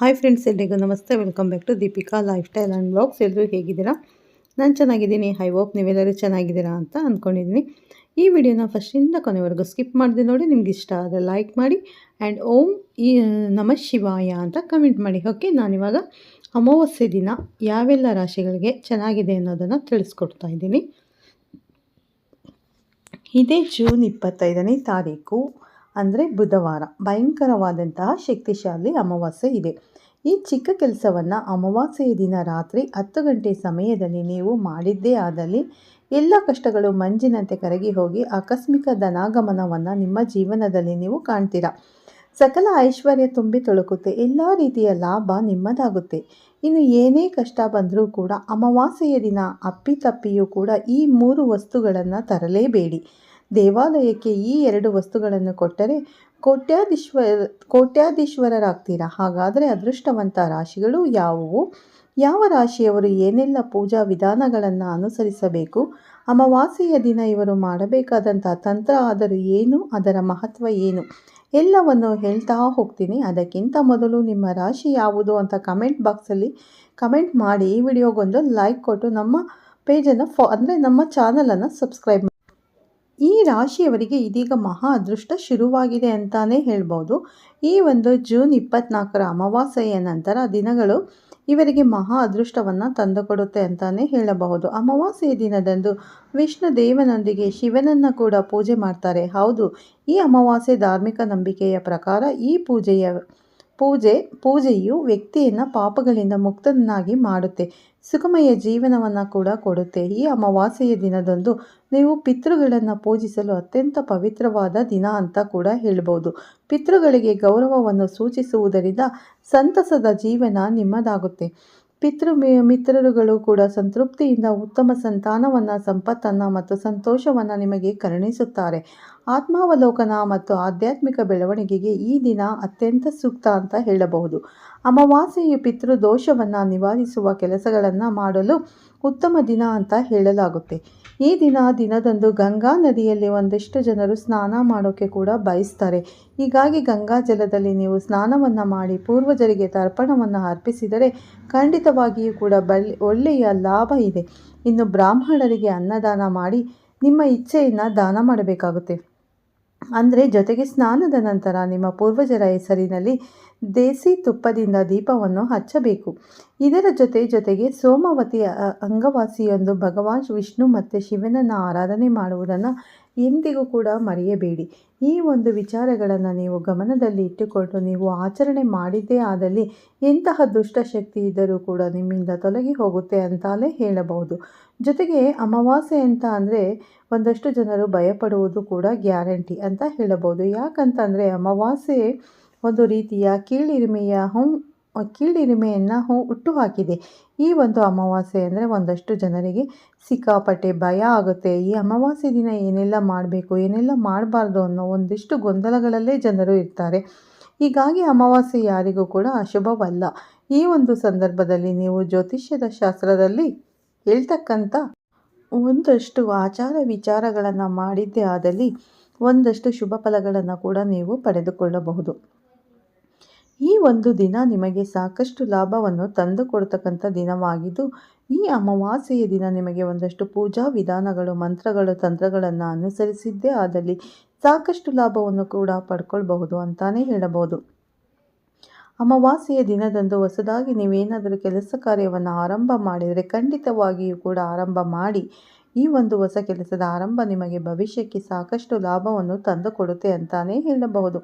Hi friends ಎಲ್ರಿಗೂ ನಮಸ್ತೆ. Welcome back to Deepika lifestyle and blogs ಎಲ್ಲರೂ ಹೇಗಿದ್ದೀರಾ? ನಾನು ಚೆನ್ನಾಗಿದ್ದೀನಿ. ಐ ಹೋಪ್ ನೀವೆಲ್ಲರೂ ಚೆನ್ನಾಗಿದ್ದೀರಾ ಅಂತ ಅಂದ್ಕೊಂಡಿದ್ದೀನಿ ಈ ವಿಡಿಯೋನ ಫಸ್ಟಿಂದ ಕೊನೆವರೆಗೂ ಸ್ಕಿಪ್ ಮಾಡಿದೆ ನೋಡಿ, ನಿಮ್ಗೆ ಇಷ್ಟ ಆದರೆ ಲೈಕ್ ಮಾಡಿ ಆ್ಯಂಡ್ ಓಂ ಈ, ನಮ ಶಿವಾಯ ಅಂತ ಕಮೆಂಟ್ ಮಾಡಿ. ಓಕೆ ನಾನಿವಾಗ ಅಮಾವಾಸ್ಯೆ ದಿನ ಯಾವೆಲ್ಲ ರಾಶಿಗಳಿಗೆ ಚೆನ್ನಾಗಿದೆ ಅನ್ನೋದನ್ನು ತಿಳಿಸ್ಕೊಡ್ತಾ ಇದ್ದೀನಿ. ಇದೇ ಜೂನ್ ಇಪ್ಪತ್ತೈದನೇ ತಾರೀಕು. ಅಂದರೆ ಬುಧವಾರ. ಭಯಂಕರವಾದಂತಹ ಶಕ್ತಿಶಾಲಿ ಅಮಾವಾಸ್ಯೆ ಇದೆ. ಈ ಚಿಕ್ಕ ಕೆಲಸವನ್ನು ಅಮಾವಾಸ್ಯೆಯ ದಿನ ರಾತ್ರಿ ಹತ್ತು ಗಂಟೆ ಸಮಯದಲ್ಲಿ ನೀವು ಮಾಡಿದ್ದೇ ಆದಲ್ಲಿ ಎಲ್ಲ ಕಷ್ಟಗಳು ಮಂಜಿನಂತೆ ಕರಗಿ ಹೋಗಿ ಆಕಸ್ಮಿಕ ಧನಾಗಮನವನ್ನು ನಿಮ್ಮ ಜೀವನದಲ್ಲಿ ನೀವು ಕಾಣ್ತೀರಾ. ಸಕಲ ಐಶ್ವರ್ಯ ತುಂಬಿ ತೊಳಕುತ್ತೆ. ಎಲ್ಲ ರೀತಿಯ ಲಾಭ ನಿಮ್ಮದಾಗುತ್ತೆ. ಇನ್ನು ಏನೇ ಕಷ್ಟ ಬಂದರೂ ಕೂಡ ಅಮಾವಾಸ್ಯೆಯ ದಿನ ಅಪ್ಪಿತಪ್ಪಿಯೂ ಕೂಡ ಈ ಮೂರು ವಸ್ತುಗಳನ್ನು ತರಲೇಬೇಡಿ. ದೇವಾಲಯಕ್ಕೆ ಈ ಎರಡು ವಸ್ತುಗಳನ್ನು ಕೊಟ್ಟರೆ ಕೋಟ್ಯಾಧೀಶ್ವರ ಕೋಟ್ಯಾಧೀಶ್ವರರಾಗ್ತೀರಾ? ಹಾಗಾದರೆ ಅದೃಷ್ಟವಂತ ರಾಶಿಗಳು ಯಾವುವು? ಯಾವ ರಾಶಿಯವರು ಏನೆಲ್ಲ ಪೂಜಾ ವಿಧಾನಗಳನ್ನು ಅನುಸರಿಸಬೇಕು? ಅಮಾವಾಸ್ಯೆಯ ದಿನ ಇವರು ಮಾಡಬೇಕಾದಂಥ ತಂತ್ರ ಆದರೂ ಏನು? ಅದರ ಮಹತ್ವ ಏನು? ಎಲ್ಲವನ್ನು ಹೇಳ್ತಾ ಹೋಗ್ತೀನಿ. ಅದಕ್ಕಿಂತ ಮೊದಲು ನಿಮ್ಮ ರಾಶಿ ಯಾವುದು ಅಂತ ಕಮೆಂಟ್ ಬಾಕ್ಸಲ್ಲಿ ಕಮೆಂಟ್ ಮಾಡಿ ಈ ವಿಡಿಯೋಗೊಂದು ಲೈಕ್ ಕೊಟ್ಟು ನಮ್ಮ ಪೇಜನ್ನು ಫಾ, ಅಂದರೆ ನಮ್ಮ ಚಾನಲನ್ನು ಸಬ್ಸ್ಕ್ರೈಬ್ ಈ ರಾಶಿಯವರಿಗೆ ಇದೀಗ ಮಹಾ ಅದೃಷ್ಟ ಶುರುವಾಗಿದೆ ಅಂತಾನೆ ಹೇಳ್ಬೋದು. ಈ ಒಂದು ಜೂನ್ ಇಪ್ಪತ್ನಾಲ್ಕರ ಅಮಾವಾಸ್ಯೆಯ ನಂತರ ದಿನಗಳು ಇವರಿಗೆ ಮಹಾ ಅದೃಷ್ಟವನ್ನು ತಂದುಕೊಡುತ್ತೆ ಅಂತಾನೆ ಹೇಳಬಹುದು. ಅಮಾವಾಸ್ಯೆಯ ದಿನದಂದು ವಿಷ್ಣು ದೇವನೊಂದಿಗೆ ಶಿವನನ್ನು ಕೂಡ ಪೂಜೆ ಮಾಡ್ತಾರೆ. ಹೌದು, ಈ ಅಮಾವಾಸ್ಯೆ ಧಾರ್ಮಿಕ ನಂಬಿಕೆಯ ಪ್ರಕಾರ ಈ ಪೂಜೆಯ ಪೂಜೆ, ಪೂಜೆಯು ವ್ಯಕ್ತಿಯನ್ನು ಪಾಪಗಳಿಂದ ಮುಕ್ತನಾಗಿ ಮಾಡುತ್ತೆ. ಸುಖಮಯ ಜೀವನವನ್ನು ಕೂಡ ಕೊಡುತ್ತೆ. ಈ ಅಮಾವಾಸ್ಯೆಯ ದಿನದಂದು ನೀವು ಪಿತೃಗಳನ್ನು ಪೂಜಿಸಲು ಅತ್ಯಂತ ಪವಿತ್ರವಾದ ದಿನ ಅಂತ ಕೂಡ ಹೇಳ್ಬೋದು. ಪಿತೃಗಳಿಗೆ ಗೌರವವನ್ನು ಸೂಚಿಸುವುದರಿಂದ ಸಂತಸದ ಜೀವನ ನಿಮ್ಮದಾಗುತ್ತೆ. ಪಿತೃ ಮಿತ್ರರುಗಳು ಕೂಡ ಸಂತೃಪ್ತಿಯಿಂದ ಉತ್ತಮ ಸಂತಾನವನ್ನು, ಸಂಪತ್ತನ್ನು ಮತ್ತು ಸಂತೋಷವನ್ನು ನಿಮಗೆ ಕರುಣಿಸುತ್ತಾರೆ. ಆತ್ಮಾವಲೋಕನ ಮತ್ತು ಆಧ್ಯಾತ್ಮಿಕ ಬೆಳವಣಿಗೆಗೆ ಈ ದಿನ ಅತ್ಯಂತ ಸೂಕ್ತ ಅಂತ ಹೇಳಬಹುದು. ಅಮಾವಾಸ್ಯೆಯು ಪಿತೃದೋಷವನ್ನು ನಿವಾರಿಸುವ ಕೆಲಸಗಳನ್ನು ಮಾಡಲು ಉತ್ತಮ ದಿನ ಅಂತ ಹೇಳಲಾಗುತ್ತೆ. ಈ ದಿನ ದಿನದಂದು ಗಂಗಾ ನದಿಯಲ್ಲಿ ಒಂದಿಷ್ಟು ಜನರು ಸ್ನಾನ ಮಾಡೋಕ್ಕೆ ಕೂಡ ಬಯಸ್ತಾರೆ. ಹೀಗಾಗಿ ಗಂಗಾ ಜಲದಲ್ಲಿ ನೀವು ಸ್ನಾನವನ್ನು ಮಾಡಿ ಪೂರ್ವಜರಿಗೆ ತರ್ಪಣವನ್ನು ಅರ್ಪಿಸಿದರೆ ಖಂಡಿತವಾಗಿಯೂ ಕೂಡ ಬಳ್ಳಿ, ಒಳ್ಳೆಯ ಲಾಭ ಇದೆ. ಇನ್ನು ಬ್ರಾಹ್ಮಣರಿಗೆ ಅನ್ನದಾನ ಮಾಡಿ ನಿಮ್ಮ ಇಚ್ಛೆಯನ್ನು ದಾನ ಮಾಡಬೇಕಾಗುತ್ತೆ. ಅಂದರೆ ಜೊತೆಗೆ ಸ್ನಾನದ ನಂತರ ನಿಮ್ಮ ಪೂರ್ವಜರ ಹೆಸರಿನಲ್ಲಿ ದೇಸಿ ತುಪ್ಪದಿಂದ ದೀಪವನ್ನು ಹಚ್ಚಬೇಕು. ಇದರ ಜೊತೆ ಜೊತೆಗೆ ಸೋಮವತಿ ಅಂಗವಾಸಿಯೊಂದು ಭಗವಾನ್ ವಿಷ್ಣು ಮತ್ತು ಶಿವನನ್ನು ಆರಾಧನೆ ಮಾಡುವುದನ್ನು ಎಂದಿಗೂ ಕೂಡ ಮರೆಯಬೇಡಿ. ಈ ಒಂದು ವಿಚಾರಗಳನ್ನು ನೀವು ಗಮನದಲ್ಲಿ ಇಟ್ಟುಕೊಂಡು ನೀವು ಆಚರಣೆ ಮಾಡಿದ್ದೇ ಆದಲ್ಲಿ ಎಂತಹ ದುಷ್ಟಶಕ್ತಿ ಇದ್ದರೂ ಕೂಡ ನಿಮ್ಮಿಂದ ತೊಲಗಿ ಹೋಗುತ್ತೆ ಅಂತಲೇ ಹೇಳಬಹುದು. ಜೊತೆಗೆ ಅಮಾವಾಸ್ಯೆ ಅಂತ ಅಂದರೆ ಒಂದಷ್ಟು ಜನರು ಭಯಪಡುವುದು ಕೂಡ ಗ್ಯಾರಂಟಿ ಅಂತ ಹೇಳಬಹುದು. ಯಾಕಂತಂದರೆ ಅಮಾವಾಸ್ಯೆ ಒಂದು ರೀತಿಯ ಕೀಳಿರಿಮೆಯ ಹೂ, ಕೀಳಿರಿಮೆಯನ್ನು ಹೂ ಹುಟ್ಟು ಹಾಕಿದೆ. ಈ ಒಂದು ಅಮಾವಾಸ್ಯೆ ಅಂದರೆ ಒಂದಷ್ಟು ಜನರಿಗೆ ಸಿಕ್ಕಾಪಟ್ಟೆ ಭಯ ಆಗುತ್ತೆ. ಈ ಅಮಾವಾಸ್ಯೆ ದಿನ ಏನೆಲ್ಲ ಮಾಡಬೇಕು, ಏನೆಲ್ಲ ಮಾಡಬಾರ್ದು ಅನ್ನೋ ಒಂದಿಷ್ಟು ಗೊಂದಲಗಳಲ್ಲೇ ಜನರು ಇರ್ತಾರೆ. ಹೀಗಾಗಿ ಅಮಾವಾಸ್ಯೆ ಯಾರಿಗೂ ಕೂಡ ಅಶುಭವಲ್ಲ. ಈ ಒಂದು ಸಂದರ್ಭದಲ್ಲಿ ನೀವು ಜ್ಯೋತಿಷ್ಯದ ಶಾಸ್ತ್ರದಲ್ಲಿ ಹೇಳ್ತಕ್ಕಂಥ ಒಂದಷ್ಟು ಆಚಾರ ವಿಚಾರಗಳನ್ನು ಮಾಡಿದ್ದೇ ಆದಲ್ಲಿ ಒಂದಷ್ಟು ಶುಭ ಫಲಗಳನ್ನು ಕೂಡ ನೀವು ಪಡೆದುಕೊಳ್ಳಬಹುದು. ಈ ಒಂದು ದಿನ ನಿಮಗೆ ಸಾಕಷ್ಟು ಲಾಭವನ್ನು ತಂದುಕೊಡ್ತಕ್ಕಂಥ ದಿನವಾಗಿದ್ದು, ಈ ಅಮಾವಾಸ್ಯೆಯ ದಿನ ನಿಮಗೆ ಒಂದಷ್ಟು ಪೂಜಾ ವಿಧಾನಗಳು, ಮಂತ್ರಗಳು, ತಂತ್ರಗಳನ್ನು ಅನುಸರಿಸಿದ್ದೇ ಆದಲ್ಲಿ ಸಾಕಷ್ಟು ಲಾಭವನ್ನು ಕೂಡ ಪಡ್ಕೊಳ್ಬಹುದು ಅಂತಾನೆ ಹೇಳಬಹುದು. ಅಮಾವಾಸ್ಯೆಯ ದಿನದಂದು ಹೊಸದಾಗಿ ನೀವೇನಾದರೂ ಕೆಲಸ ಕಾರ್ಯವನ್ನು ಆರಂಭ ಮಾಡಿದರೆ ಖಂಡಿತವಾಗಿಯೂ ಕೂಡ ಆರಂಭ ಮಾಡಿ. ಈ ಒಂದು ಹೊಸ ಕೆಲಸದ ಆರಂಭ ನಿಮಗೆ ಭವಿಷ್ಯಕ್ಕೆ ಸಾಕಷ್ಟು ಲಾಭವನ್ನು ತಂದುಕೊಡುತ್ತೆ ಅಂತಲೇ ಹೇಳಬಹುದು.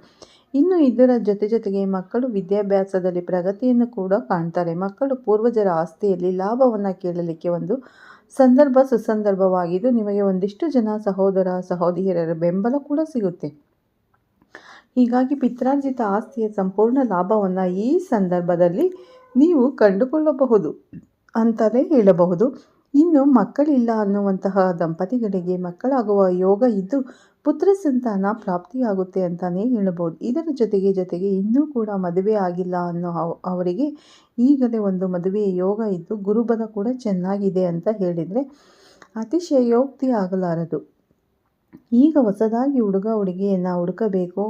ಇನ್ನು ಇದರ ಜೊತೆ ಜೊತೆಗೆ ಮಕ್ಕಳು ವಿದ್ಯಾಭ್ಯಾಸದಲ್ಲಿ ಪ್ರಗತಿಯನ್ನು ಕೂಡ ಕಾಣ್ತಾರೆ. ಮಕ್ಕಳು ಪೂರ್ವಜರ ಆಸ್ತಿಯಲ್ಲಿ ಲಾಭವನ್ನು ಕೇಳಲಿಕ್ಕೆ ಒಂದು ಸಂದರ್ಭ ಸುಸಂದರ್ಭವಾಗಿದ್ದು ನಿಮಗೆ ಒಂದಿಷ್ಟು ಜನ ಸಹೋದರ ಸಹೋದರಿಯರ ಬೆಂಬಲ ಕೂಡ ಸಿಗುತ್ತೆ. ಹೀಗಾಗಿ ಪಿತ್ರಾರ್ಜಿತ ಆಸ್ತಿಯ ಸಂಪೂರ್ಣ ಲಾಭವನ್ನು ಈ ಸಂದರ್ಭದಲ್ಲಿ ನೀವು ಕಂಡುಕೊಳ್ಳಬಹುದು ಅಂತಲೇ ಹೇಳಬಹುದು. ಇನ್ನು ಮಕ್ಕಳಿಲ್ಲ ಅನ್ನುವಂತಹ ದಂಪತಿಗಳಿಗೆ ಮಕ್ಕಳಾಗುವ ಯೋಗ ಇದ್ದು ಪುತ್ರ ಸಂತಾನ ಪ್ರಾಪ್ತಿಯಾಗುತ್ತೆ ಅಂತಲೇ ಹೇಳಬಹುದು. ಇದರ ಜೊತೆಗೆ ಜೊತೆಗೆ ಇನ್ನೂ ಕೂಡ ಮದುವೆ ಆಗಿಲ್ಲ ಅನ್ನೋ ಅವರಿಗೆ ಈಗಲೇ ಒಂದು ಮದುವೆಯ ಯೋಗ ಇದ್ದು ಗುರುಬಲ ಕೂಡ ಚೆನ್ನಾಗಿದೆ ಅಂತ ಹೇಳಿದರೆ ಅತಿಶಯೋಕ್ತಿ ಆಗಲಾರದು. ಈಗ ಹೊಸದಾಗಿ ಹುಡುಗ, ಹುಡುಗಿಯನ್ನು ಹುಡುಕಬೇಕು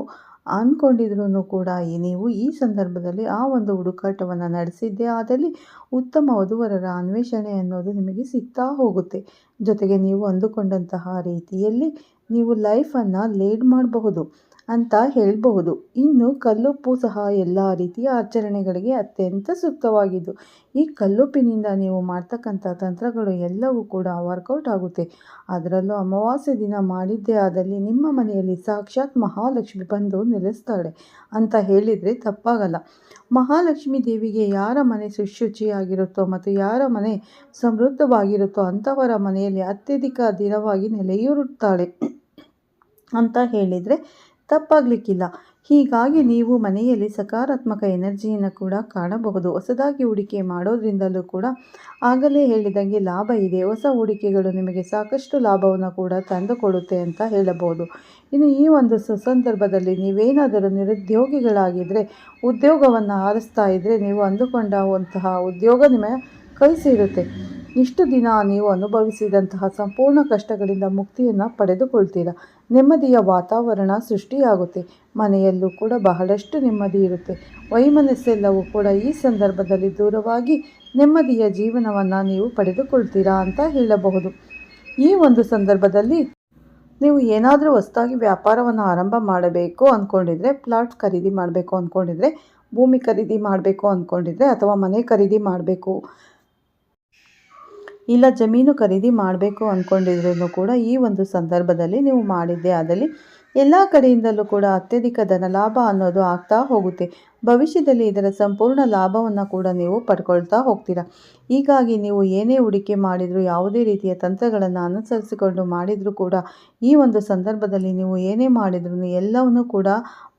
ಅಂದ್ಕೊಂಡಿದ್ರೂ ಕೂಡ ಈ ನೀವು ಈ ಸಂದರ್ಭದಲ್ಲಿ ಆ ಒಂದು ಹುಡುಕಾಟವನ್ನು ನಡೆಸಿದ್ದೇ. ಆದಲ್ಲಿ ಉತ್ತಮ ವಧುವರರ ಅನ್ವೇಷಣೆ ಅನ್ನೋದು ನಿಮಗೆ ಸಿಗ್ತಾ ಹೋಗುತ್ತೆ. ಜೊತೆಗೆ ನೀವು ಅಂದುಕೊಂಡಂತಹ ರೀತಿಯಲ್ಲಿ ನೀವು ಲೈಫನ್ನು ಲೀಡ್ ಮಾಡಬಹುದು. ಅಂತ ಹೇಳಬಹುದು. ಇನ್ನು ಕಲ್ಲುಪ್ಪು ಸಹ ಎಲ್ಲ ರೀತಿಯ ಆಚರಣೆಗಳಿಗೆ ಅತ್ಯಂತ ಸೂಕ್ತವಾಗಿದ್ದು, ಈ ಕಲ್ಲುಪ್ಪಿನಿಂದ ನೀವು ಮಾಡ್ತಕ್ಕಂಥ ತಂತ್ರಗಳು ಎಲ್ಲವೂ ಕೂಡ ವರ್ಕೌಟ್ ಆಗುತ್ತೆ. ಅದರಲ್ಲೂ ಅಮಾವಾಸ್ಯೆ ದಿನ ಮಾಡಿದ್ದೇ ಆದಲ್ಲಿ ನಿಮ್ಮ ಮನೆಯಲ್ಲಿ ಸಾಕ್ಷಾತ್ ಮಹಾಲಕ್ಷ್ಮಿ ಬಂದು ನೆಲೆಸ್ತಾಳೆ ಅಂತ ಹೇಳಿದರೆ ತಪ್ಪಾಗಲ್ಲ. ಮಹಾಲಕ್ಷ್ಮಿ ದೇವಿಗೆ ಯಾರ ಮನೆ ಸುಶುಚಿಯಾಗಿರುತ್ತೋ ಮತ್ತು ಯಾರ ಮನೆ ಸಮೃದ್ಧವಾಗಿರುತ್ತೋ ಅಂಥವರ ಮನೆಯಲ್ಲಿ ಅತ್ಯಧಿಕ ದಿನವಾಗಿ ನೆಲೆಯೂರುತ್ತಾಳೆ ಅಂತ ಹೇಳಿದರೆ ತಪ್ಪಾಗಲಿಕ್ಕಿಲ್ಲ. ಹೀಗಾಗಿ ನೀವು ಮನೆಯಲ್ಲಿ ಸಕಾರಾತ್ಮಕ ಎನರ್ಜಿಯನ್ನು ಕೂಡ ಕಾಣಬಹುದು. ಹೊಸದಾಗಿ ಹೂಡಿಕೆ ಮಾಡೋದ್ರಿಂದಲೂ ಕೂಡ ಆಗಲೇ ಹೇಳಿದಂಗೆ ಲಾಭ ಇದೆ. ಹೊಸ ಹೂಡಿಕೆಗಳು ನಿಮಗೆ ಸಾಕಷ್ಟು ಲಾಭವನ್ನು ಕೂಡ ತಂದುಕೊಡುತ್ತೆ ಅಂತ ಹೇಳಬಹುದು. ಇನ್ನು ಈ ಒಂದು ಸುಸಂದರ್ಭದಲ್ಲಿ ನೀವೇನಾದರೂ ನಿರುದ್ಯೋಗಿಗಳಾಗಿದ್ದರೆ ಉದ್ಯೋಗವನ್ನು ಆರಿಸ್ತಾ ಇದ್ದರೆ ನೀವು ಅಂದುಕೊಂಡಂತಹ ಉದ್ಯೋಗ ನಿಮ್ಮ ಕೈ ಇಷ್ಟು ದಿನ ನೀವು ಅನುಭವಿಸಿದಂತಹ ಸಂಪೂರ್ಣ ಕಷ್ಟಗಳಿಂದ ಮುಕ್ತಿಯನ್ನು ಪಡೆದುಕೊಳ್ತೀರಾ. ನೆಮ್ಮದಿಯ ವಾತಾವರಣ ಸೃಷ್ಟಿಯಾಗುತ್ತೆ. ಮನೆಯಲ್ಲೂ ಕೂಡ ಬಹಳಷ್ಟು ನೆಮ್ಮದಿ ಇರುತ್ತೆ. ವೈಮನಸ್ಸೆಲ್ಲವೂ ಕೂಡ ಈ ಸಂದರ್ಭದಲ್ಲಿ ದೂರವಾಗಿ ನೆಮ್ಮದಿಯ ಜೀವನವನ್ನು ನೀವು ಪಡೆದುಕೊಳ್ತೀರಾ ಅಂತ ಹೇಳಬಹುದು. ಈ ಒಂದು ಸಂದರ್ಭದಲ್ಲಿ ನೀವು ಏನಾದರೂ ಹೊಸದಾಗಿ ವ್ಯಾಪಾರವನ್ನು ಆರಂಭ ಮಾಡಬೇಕು ಅಂದ್ಕೊಂಡಿದ್ರೆ ಪ್ಲಾಟ್ ಖರೀದಿ ಮಾಡಬೇಕು ಅಂದ್ಕೊಂಡಿದ್ರೆ ಭೂಮಿ ಖರೀದಿ ಮಾಡಬೇಕು ಅಂದ್ಕೊಂಡಿದ್ರೆ ಅಥವಾ ಮನೆ ಖರೀದಿ ಮಾಡಬೇಕು ಇಲ್ಲ, ಜಮೀನು ಖರೀದಿ ಮಾಡಬೇಕು ಅಂದ್ಕೊಂಡಿದ್ರೂ ಕೂಡ ಈ ಒಂದು ಸಂದರ್ಭದಲ್ಲಿ ನೀವು ಮಾಡಿದ್ದೆ ಆದಲ್ಲಿ ಎಲ್ಲ ಕಡೆಯಿಂದಲೂ ಕೂಡ ಅತ್ಯಧಿಕ ಧನ ಲಾಭ ಅನ್ನೋದು ಆಗ್ತಾ ಹೋಗುತ್ತೆ. ಭವಿಷ್ಯದಲ್ಲಿ ಇದರ ಸಂಪೂರ್ಣ ಲಾಭವನ್ನು ಕೂಡ ನೀವು ಪಡ್ಕೊಳ್ತಾ ಹೋಗ್ತೀರಾ? ಹೀಗಾಗಿ ನೀವು ಏನೇ ಹೂಡಿಕೆ ಮಾಡಿದರೂ, ಯಾವುದೇ ರೀತಿಯ ತಂತ್ರಗಳನ್ನು ಅನುಸರಿಸಿಕೊಂಡು ಮಾಡಿದರೂ ಕೂಡ ಈ ಒಂದು ಸಂದರ್ಭದಲ್ಲಿ ನೀವು ಏನೇ ಮಾಡಿದ್ರೂ ಎಲ್ಲವನ್ನೂ ಕೂಡ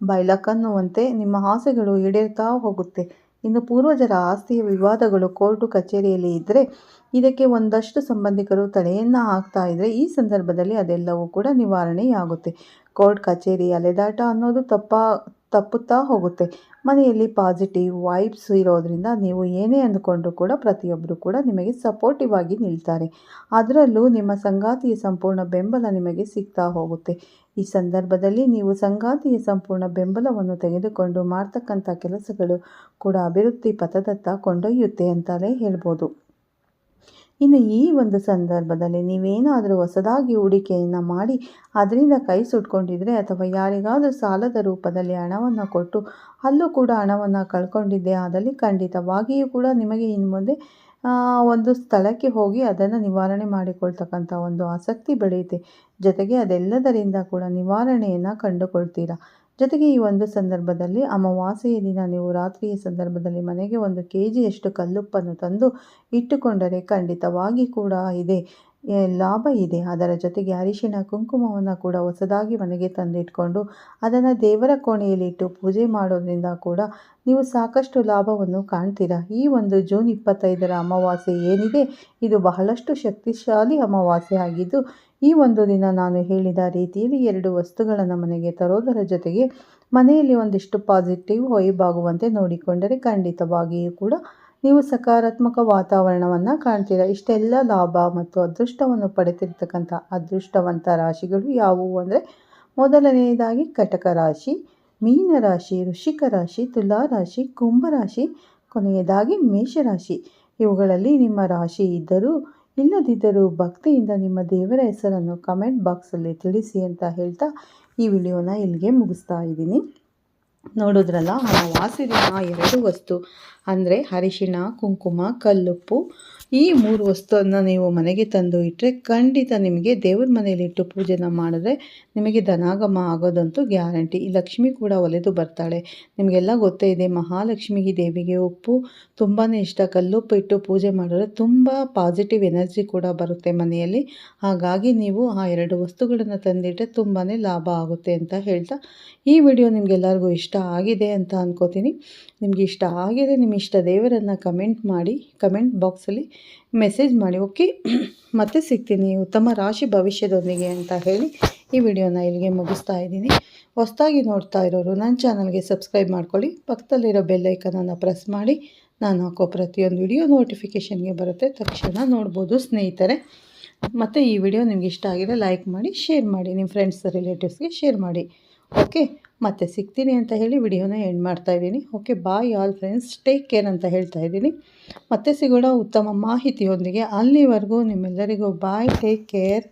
ಬಯಲಕ್ಕನ್ನುವಂತೆ ನಿಮ್ಮ ಆಸೆಗಳು ಈಡೇರ್ತಾ ಹೋಗುತ್ತೆ. ಇನ್ನು ಪೂರ್ವಜರ ಆಸ್ತಿಯ ವಿವಾದಗಳು ಕೋರ್ಟು ಕಚೇರಿಯಲ್ಲಿ ಇದ್ದರೆ ಇದಕ್ಕೆ ಒಂದಷ್ಟು ಸಂಬಂಧಿಕರು ತಡೆಯನ್ನು ಹಾಕ್ತಾ ಇದ್ದರೆ ಈ ಸಂದರ್ಭದಲ್ಲಿ ಅದೆಲ್ಲವೂ ಕೂಡ ನಿವಾರಣೆಯಾಗುತ್ತೆ. ಕೋರ್ಟ್ ಕಚೇರಿ ಅಲೆದಾಟ ಅನ್ನೋದು ತಪ್ಪ ತಪ್ಪುತ್ತಾ ಹೋಗುತ್ತೆ. ಮನೆಯಲ್ಲಿ ಪಾಸಿಟಿವ್ ವೈಬ್ಸ್ ಇರೋದರಿಂದ ನೀವು ಏನೇ ಅಂದುಕೊಂಡ್ರೂ ಕೂಡ ಪ್ರತಿಯೊಬ್ಬರು ಕೂಡ ನಿಮಗೆ ಸಪೋರ್ಟಿವ್ ಆಗಿ ನಿಲ್ತಾರೆ. ಅದರಲ್ಲೂ ನಿಮ್ಮ ಸಂಗಾತಿಯ ಸಂಪೂರ್ಣ ಬೆಂಬಲ ನಿಮಗೆ ಸಿಗ್ತಾ ಹೋಗುತ್ತೆ. ಈ ಸಂದರ್ಭದಲ್ಲಿ ನೀವು ಸಂಗಾತಿಯ ಸಂಪೂರ್ಣ ಬೆಂಬಲವನ್ನು ತೆಗೆದುಕೊಂಡು ಮಾಡ್ತಕ್ಕಂಥ ಕೆಲಸಗಳು ಕೂಡ ಅಭಿವೃದ್ಧಿ ಪಥದತ್ತ ಕೊಂಡೊಯ್ಯುತ್ತೆ ಅಂತಲೇ ಹೇಳ್ಬೋದು. ಇನ್ನು ಈ ಒಂದು ಸಂದರ್ಭದಲ್ಲಿ ನೀವೇನಾದರೂ ಹೊಸದಾಗಿ ಹೂಡಿಕೆಯನ್ನು ಮಾಡಿ ಅದರಿಂದ ಕೈ ಸುಟ್ಕೊಂಡಿದ್ರೆ ಅಥವಾ ಯಾರಿಗಾದರೂ ಸಾಲದ ರೂಪದಲ್ಲಿ ಹಣವನ್ನು ಕೊಟ್ಟು ಅಲ್ಲೂ ಕೂಡ ಹಣವನ್ನು ಕಳ್ಕೊಂಡಿದ್ದೆ ಆದಲ್ಲಿ ಖಂಡಿತವಾಗಿಯೂ ಕೂಡ ನಿಮಗೆ ಇನ್ನು ಮುಂದೆ ಒಂದು ಸ್ಥಳಕ್ಕೆ ಹೋಗಿ ಅದನ್ನು ನಿವಾರಣೆ ಮಾಡಿಕೊಳ್ತಕ್ಕಂಥ ಒಂದು ಆಸಕ್ತಿ ಬೆಳೆಯುತ್ತೆ. ಜೊತೆಗೆ ಅದೆಲ್ಲದರಿಂದ ಕೂಡ ನಿವಾರಣೆಯನ್ನು ಕಂಡುಕೊಳ್ತೀರಾ? ಜೊತೆಗೆ ಈ ಒಂದು ಸಂದರ್ಭದಲ್ಲಿ ಅಮಾವಾಸ್ಯೆಯ ದಿನ ನೀವು ರಾತ್ರಿಯ ಸಂದರ್ಭದಲ್ಲಿ ಮನೆಗೆ ಒಂದು ಕೆ ಜಿಯಷ್ಟು ಕಲ್ಲುಪ್ಪನ್ನು ತಂದು ಇಟ್ಟುಕೊಂಡರೆ ಖಂಡಿತವಾಗಿ ಕೂಡ ಇದೆ ಲಾಭ ಇದೆ. ಅದರ ಜೊತೆಗೆ ಅರಿಶಿಣ ಕುಂಕುಮವನ್ನು ಕೂಡ ಹೊಸದಾಗಿ ಮನೆಗೆ ತಂದಿಟ್ಕೊಂಡು ಅದನ್ನು ದೇವರ ಕೋಣೆಯಲ್ಲಿಟ್ಟು ಪೂಜೆ ಮಾಡೋದ್ರಿಂದ ಕೂಡ ನೀವು ಸಾಕಷ್ಟು ಲಾಭವನ್ನು ಕಾಣ್ತೀರಾ. ಈ ಒಂದು ಜೂನ್ ಇಪ್ಪತ್ತೈದರ ಅಮಾವಾಸ್ಯೆ ಏನಿದೆ, ಇದು ಬಹಳಷ್ಟು ಶಕ್ತಿಶಾಲಿ ಅಮಾವಾಸ್ಯೆ ಆಗಿದ್ದು ಈ ಒಂದು ದಿನ ನಾನು ಹೇಳಿದ ರೀತಿಯಲ್ಲಿ ಎರಡು ವಸ್ತುಗಳನ್ನು ಮನೆಗೆ ತರೋದರ ಜೊತೆಗೆ ಮನೆಯಲ್ಲಿ ಒಂದಿಷ್ಟು ಪಾಸಿಟಿವ್ ಹೊಯ್ಬಾಗುವಂತೆ ನೋಡಿಕೊಂಡರೆ ಖಂಡಿತವಾಗಿಯೂ ಕೂಡ ನೀವು ಸಕಾರಾತ್ಮಕ ವಾತಾವರಣವನ್ನು ಕಾಣ್ತೀರ. ಇಷ್ಟೆಲ್ಲ ಲಾಭ ಮತ್ತು ಅದೃಷ್ಟವನ್ನು ಪಡೆದಿರ್ತಕ್ಕಂಥ ಅದೃಷ್ಟವಂತ ರಾಶಿಗಳು ಯಾವುವು ಅಂದರೆ ಮೊದಲನೆಯದಾಗಿ ಕಟಕ ರಾಶಿ ಋಷಿಕ ರಾಶಿ ತುಲಾ ರಾಶಿ ಕುಂಭರಾಶಿ ಕೊನೆಯದಾಗಿ ಮೇಷರಾಶಿ ಇವುಗಳಲ್ಲಿ ನಿಮ್ಮ ರಾಶಿ ಇದ್ದರೂ ಇಲ್ಲದಿದ್ದರೂ ಭಕ್ತಿಯಿಂದ ನಿಮ್ಮ ದೇವರ ಹೆಸರನ್ನು ಕಮೆಂಟ್ ಬಾಕ್ಸಲ್ಲಿ ತಿಳಿಸಿ ಅಂತ ಹೇಳ್ತಾ ಈ ವಿಡಿಯೋನ ಇಲ್ಲಿಗೆ ಮುಗಿಸ್ತಾ ಇದ್ದೀನಿ. ನೋಡಿದ್ರಲ್ಲ ಆ ದಿನ ಎರಡು ವಸ್ತು, ಅಂದರೆ ಅರಿಶಿಣ, ಕುಂಕುಮ, ಕಲ್ಲುಪ್ಪು ಈ ಮೂರು ವಸ್ತುವನ್ನು ನೀವು ಮನೆಗೆ ತಂದು ಇಟ್ಟರೆ ಖಂಡಿತ ನಿಮಗೆ ದೇವ್ರ ಮನೆಯಲ್ಲಿಟ್ಟು ಪೂಜೆನ ಮಾಡಿದ್ರೆ ನಿಮಗೆ ಧನಾಗಮ ಆಗೋದಂತೂ ಗ್ಯಾರಂಟಿ. ಈ ಲಕ್ಷ್ಮಿ ಕೂಡ ಒಲೆದು ಬರ್ತಾಳೆ. ನಿಮಗೆಲ್ಲ ಗೊತ್ತೇ ಇದೆ, ಮಹಾಲಕ್ಷ್ಮಿಗೆ ದೇವಿಗೆ ಉಪ್ಪು ತುಂಬಾ ಇಷ್ಟ. ಕಲ್ಲುಪ್ಪು ಇಟ್ಟು ಪೂಜೆ ಮಾಡಿದ್ರೆ ತುಂಬ ಪಾಸಿಟಿವ್ ಎನರ್ಜಿ ಕೂಡ ಬರುತ್ತೆ ಮನೆಯಲ್ಲಿ. ಹಾಗಾಗಿ ನೀವು ಆ ಎರಡು ವಸ್ತುಗಳನ್ನು ತಂದಿಟ್ಟರೆ ತುಂಬಾ ಲಾಭ ಆಗುತ್ತೆ ಅಂತ ಹೇಳ್ತಾ ಈ ವಿಡಿಯೋ ನಿಮಗೆಲ್ಲರಿಗೂ ಇಷ್ಟ ಆಗಿದೆ ಅಂತ ಅನ್ಕೋತೀನಿ. ನಿಮಗೆ ಇಷ್ಟ ಆಗಿದೆ ನಿಮ್ಮ ಇಷ್ಟ ದೇವರನ್ನು ಕಮೆಂಟ್ ಮಾಡಿ ಕಮೆಂಟ್ ಬಾಕ್ಸಲ್ಲಿ ಮೆಸೇಜ್ ಮಾಡಿ ಓಕೆ ಮತ್ತೆ ಸಿಗ್ತೀನಿ ಉತ್ತಮ ರಾಶಿ ಭವಿಷ್ಯದೊಂದಿಗೆ ಅಂತ ಹೇಳಿ ಈ ವಿಡಿಯೋನ ಇಲ್ಲಿಗೆ ಮುಗಿಸ್ತಾ ಇದ್ದೀನಿ. ಹೊಸದಾಗಿ ನೋಡ್ತಾ ಇರೋರು ನನ್ನ ಚಾನಲ್ಗೆ ಸಬ್ಸ್ಕ್ರೈಬ್ ಮಾಡ್ಕೊಳ್ಳಿ, ಪಕ್ಕದಲ್ಲಿರೋ ಬೆಲ್ಲೈಕನನ್ನು ಪ್ರೆಸ್ ಮಾಡಿ, ನಾನು ಹಾಕೋ ಪ್ರತಿಯೊಂದು ವಿಡಿಯೋ ನೋಟಿಫಿಕೇಷನ್ಗೆ ಬರುತ್ತೆ, ತಕ್ಷಣ ನೋಡ್ಬೋದು ಸ್ನೇಹಿತರೆ. ಮತ್ತು ಈ ವಿಡಿಯೋ ನಿಮಗೆ ಇಷ್ಟ ಆಗಿದೆ ಲೈಕ್ ಮಾಡಿ ಶೇರ್ ಮಾಡಿ, ನಿಮ್ಮ ಫ್ರೆಂಡ್ಸ್ ರಿಲೇಟಿವ್ಸ್ಗೆ ಶೇರ್ ಮಾಡಿ. ಓಕೆ, ಮತ್ತೆ ಸಿಗ್ತೀನಿ ಅಂತ ಹೇಳಿ ವಿಡಿಯೋನ ಎಂಡ್ ಮಾಡ್ತಾ ಇದ್ದೀನಿ. Okay, bye all friends, take care ಅಂತ ಹೇಳ್ತಾ ಇದ್ದೀನಿ. ಮತ್ತೆ ಸಿಗೋಣ ಉತ್ತಮ ಮಾಹಿತಿಯೊಂದಿಗೆ. ಅಲ್ಲಿವರೆಗೂ ನಿಮ್ಮೆಲ್ಲರಿಗೂ ಬಾಯ್, ಟೇಕ್ ಕೇರ್.